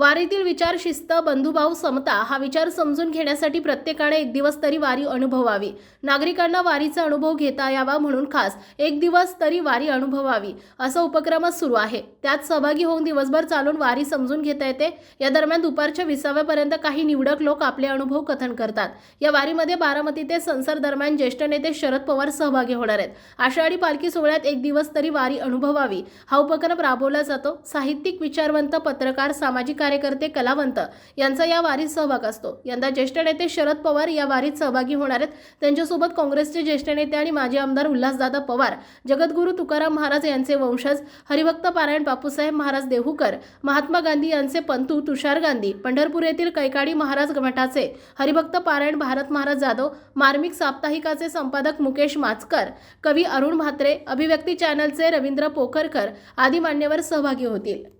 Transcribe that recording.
वारीतील विचार शिस्त बंधुभाव समता हा विचार समजून घेण्यासाठी प्रत्येकाने एक दिवस तरी वारी अनुभवावी. नागरिकांना वारीचा अनुभव घेता यावा म्हणून खास एक दिवस तरी वारी अनुभवावी असा उपक्रमच सुरू आहे. त्यात सहभागी होऊन दिवसभर चालून वारी समजून घेता येते. या दरम्यान दुपारच्या विसाव्यापर्यंत काही निवडक लोक आपले अनुभव कथन करतात. या वारीमध्ये बारामती ते संसार दरम्यान ज्येष्ठ नेते शरद पवार सहभागी होणार आहेत. आषाढी पालखी सोहळ्यात एक दिवस तरी वारी अनुभवावी. हा उपक्रम राबवला जातो. साहित्यिक विचारवंत पत्रकार सामाजिक कार्यकर्ते कलावंत यांचा या वारीत सहभाग असतो. यंदा ज्येष्ठ नेते शरद पवार या वारीत सहभागी होणार आहेत. त्यांच्यासोबत काँग्रेसचे ज्येष्ठ नेते आणि माजी आमदार उल्हासदादा पवार जगद्गुरू तुकाराम महाराज यांचे वंशज हरिभक्त पारायण बापूसाहेब महाराज देहूकर महात्मा गांधी यांचे पंतू तुषार गांधी पंढरपूर येथील कैकाडी महाराज मठाचे हरिभक्त पारायण भारत महाराज जाधव मार्मिक साप्ताहिकाचे संपादक मुकेश माचकर कवी अरुण म्हात्रे अभिव्यक्ती चॅनलचे रवींद्र पोखरकर आदी मान्यवर सहभागी होतील.